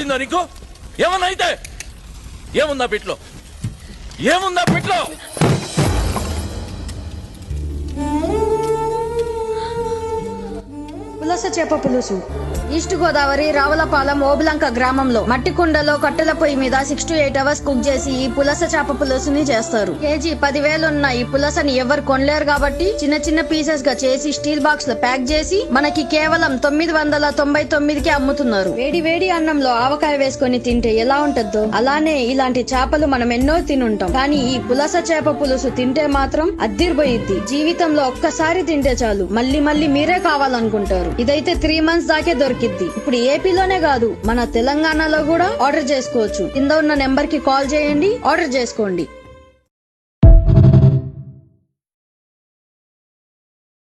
పట్టిందో నీకు? ఏమన్నా అయితే? ఏముందా పిట్లో? ఏముందా పిట్లో? పులస చేప పులుసు. ఈస్ట్ గోదావరి రావులపాలెం ఓబులంక గ్రామంలో మట్టి కుండలో కట్టెల పొయ్యి మీద six to eight hours cook చేసి ఈ పులస చేప పులుసుని చేస్తారు. కేజీ పదివేలున్న ఈ పులసని ఎవరు కొనలేరు కాబట్టి చిన్న చిన్న పీసెస్గా చేసి స్టీల్ బాక్స్లో ప్యాక్ చేసి మనకి కేవలం తొమ్మిది వందల తొంభై తొమ్మిదికి అమ్ముతున్నారు. వేడి వేడి అన్నంలో ఆవకాయ వేసుకొని తింటే ఎలా ఉంటుందో? అలానే ఇలాంటి చేపలు మనం ఎన్నో తినుంటాం. కానీ ఈ పులస చేప పులుసు తింటే మాత్రం అద్దిరిపోయిద్ది. జీవితంలో ఒక్కసారి తింటే చాలు. మళ్ళీ మళ్ళీ మీరే కావాలనుకుంటారు. ఇదైతే త్రీ మంత్స్ దాకే దొరికిద్ది. ఇప్పుడు ఏపీలోనే కాదు మన తెలంగాణలో కూడా ఆర్డర్ చేసుకోవచ్చు. కింద ఉన్న నెంబర్కి కాల్ చేయండి ఆర్డర్ చేసుకోండి.